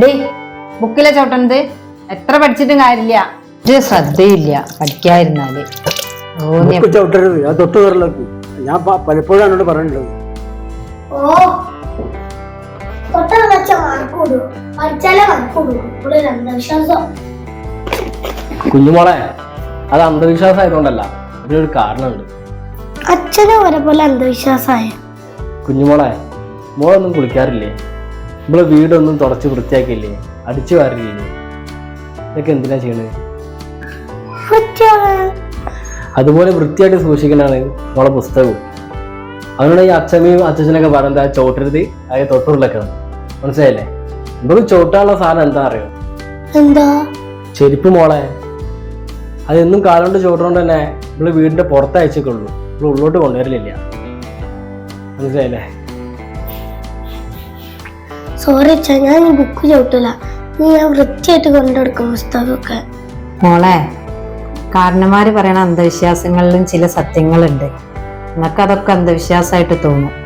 Day ബുക്കിലെ ചോട്ടണത് എത്ര പഠിച്ചിട്ടും കാര്യമില്ല. ഒരു ശ്രദ്ധയില്ല പഠിക്കാതിരുന്നാൽ. ചവിട്ടരുത് അത് തൊട്ട് കയറിലേക്ക് ഞാൻ പലപ്പോഴും എന്നോട് പറഞ്ഞിട്ടുള്ളത്. കുഞ്ഞുമോളെ അത് അന്ധവിശ്വാസം ആയതുകൊണ്ടല്ല അതിനൊരു കാരണമുണ്ട് അച്ഛനെ വരെ പോലെ അന്ധവിശ്വാസമായ. കുഞ്ഞുമോളെ മോളൊന്നും കുളിക്കാറില്ലേ? നമ്മളെ വീടൊന്നും തുടച്ച് വൃത്തിയാക്കിയില്ലേ? അടിച്ചു വാരില്ലേ ഇതൊക്കെ എന്തിനാ ചെയ്യണത് അതുപോലെ വൃത്തിയായിട്ട് സൂക്ഷിക്കണതാണ് മോളെ പുസ്തകവും. അതുകൊണ്ട് ഈ അച്ഛമ്മയും അച്ഛനൊക്കെ പറയുന്നത് ആ ചോട്ടരുത് അത് തൊട്ടുള്ളൊക്കെ മനസ്സിലായില്ലേ? നമുക്ക് ചോട്ടാനുള്ള സാധനം എന്താ അറിയോ? എന്താ? ചെരുപ്പ് മോളെ. അതെന്നും കാലുകൊണ്ട് ചോട്ടുകൊണ്ട് തന്നെ നമ്മൾ വീടിന്റെ പുറത്ത് അയച്ചേക്കുള്ളൂ നമ്മൾ ഉള്ളോട്ട് കൊണ്ടുവരലില്ല. മനസ്സിലായില്ലേ? സോറി അച്ഛാ ഞാൻ ഈ ബുക്ക് ചവിട്ടില്ല നീ ഞാൻ വൃത്തിയായിട്ട് കൊണ്ടുകൊടുക്കും പുസ്തകമൊക്കെ. മോളെ കാരണന്മാര് പറയണ അന്ധവിശ്വാസങ്ങളിലും ചില സത്യങ്ങളുണ്ട്. നിനക്കതൊക്കെ അന്ധവിശ്വാസമായിട്ട് തോന്നും.